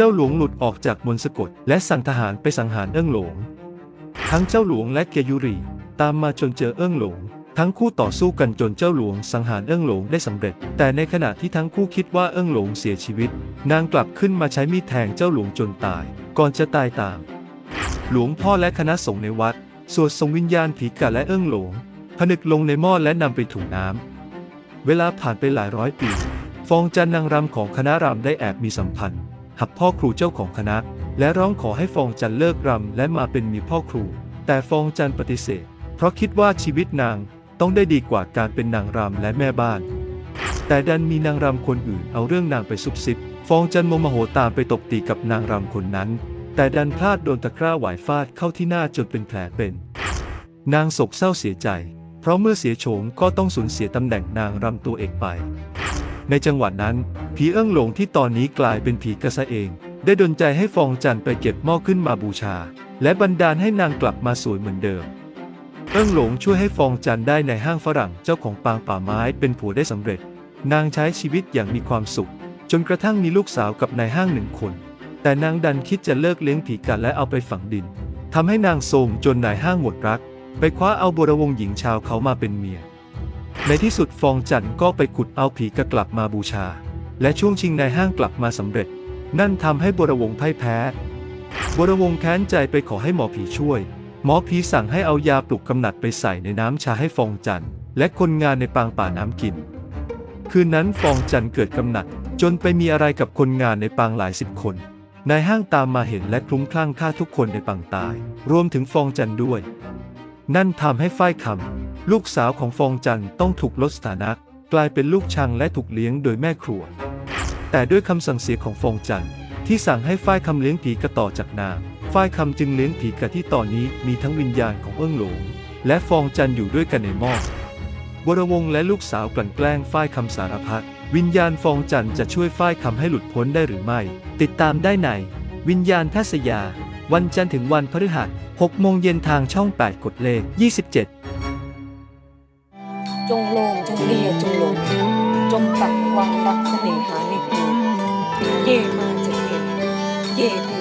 เจ้าหลวงหลุดออกจากมนสะกด และสั่งทหารไปสังหารเอิ้งหลง ทั้งเจ้าหลวงและเกียยุรีตามมาจนเจอเอิ้งหลง ทั้งคู่ต่อสู้กันจนเจ้าหลวงสังหารเอิ้งหลงได้สำเร็จ แต่ในขณะที่ทั้งคู่คิดว่าเอิ้งหลงเสียชีวิต นางกลับขึ้นมาใช้มีดแทงเจ้าหลวงจนตาย ก่อนจะตายตาม หลวงพ่อและคณะสงฆ์ในวัดสวดส่งวิญญาณผีกะและเอิ้งหลง ผนึกลงในหม้อและนำไปถุงน้ำเวลาผ่านไปหลายร้อยปี ฟองจันนางรำของคณะรำได้แอบมีสัมพันธ์ หักพ่อครูเจ้าของคณะ และร้องขอให้ฟองจันเลิกรำและมาเป็นมีพ่อครู แต่ฟองจันปฏิเสธ เพราะคิดว่าชีวิตนางต้องได้ดีกว่าการเป็นนางรำและแม่บ้าน แต่ดันมีนางรำคนอื่นเอาเรื่องนางไปซุบซิบ ฟองจันโมโมโหตามไปตบตีกับนางรำคนนั้น แต่ดันพลาดโดนตะกร้าหวายฟาดเข้าที่หน้าจนเป็นแผลเป็น นางโศกเศร้าเสียใจ เพราะเมื่อเสียโฉมก็ต้องสูญเสียตำแหน่งนางรำตัวเอกไป ในจังหวะนั้น ผีเอิ้องหลงที่ตอนนี้กลายเป็นผีกระซะเอง ได้ดลใจให้ฟองจันไปเก็บหม้อขึ้นมาบูชา และบันดาลให้นางกลับมาสวยเหมือนเดิม เอิ้องหลงช่วยให้ฟองจันได้ในห้างฝรั่งเจ้าของปางป่าไม้เป็นผัวได้สำเร็จ นางใช้ชีวิตอย่างมีความสุข จนกระทั่งมีลูกสาวกับนายห้างหนึ่งคน แต่นางดันคิดจะเลิกเลี้ยงผีกันและเอาไปฝังดินทำให้นางโทมจนนายห้างหมดรัก ไปคว้าเอาบรวงหญิงชาวเขามาเป็นเมีย ในที่สุดฟองจันทร์ก็ไปขุดเอาผีกะกลับมาบูชา และช่วงชิงนายห้างกลับมาสำเร็จ นั่นทำให้บรวงศ์พ่ายแพ้ บรวงแค้นใจไปขอให้หมอผีช่วย หมอผีสั่งให้เอายาปลุกกำหนัดไปใส่ในน้ำชาให้ฟองจันทร์และคนงานในปางป่าน้ำกิน คืนนั้นฟองจันทร์เกิดกำหนัด จนไปมีอะไรกับคนงานในปางหลายสิบคนนายห้างตามมาเห็นและคลุ้มคลั่งฆ่าทุกคนในปางตาย รวมถึงฟองจันทร์ด้วย นั่นทำให้ฝ้ายคำ ลูกสาวของฟองจันต้องถูกลดสถานะ กลายเป็นลูกชังและถูกเลี้ยงโดยแม่ครัว แต่ด้วยคำสั่งเสียของฟองจันที่สั่งให้ฝ้ายคำเลี้ยงผีกระต่อจากนางฝ้ายคำจึงเลี้ยงผีกระที่ตอนนี้มีทั้งวิญญาณของเอื้องหลง และฟองจันอยู่ด้วยกันในหม้อวรวงและลูกสาวกลั่นแกล้งฝ้ายคำสารพัดวิญญาณฟองจันจะช่วยฝ้ายคำให้หลุดพ้นได้หรือไม่ ติดตามได้ในวิญญาณทัศยา วันจันทร์ถึงวันพฤหัส6โมงเย็นทางช่อง 8 กดเลข 27 จงโลมจงเลียจงหลงจงตักวางรักเสน่หาในกูเย่มาจะเย่เย่กูเย่เย่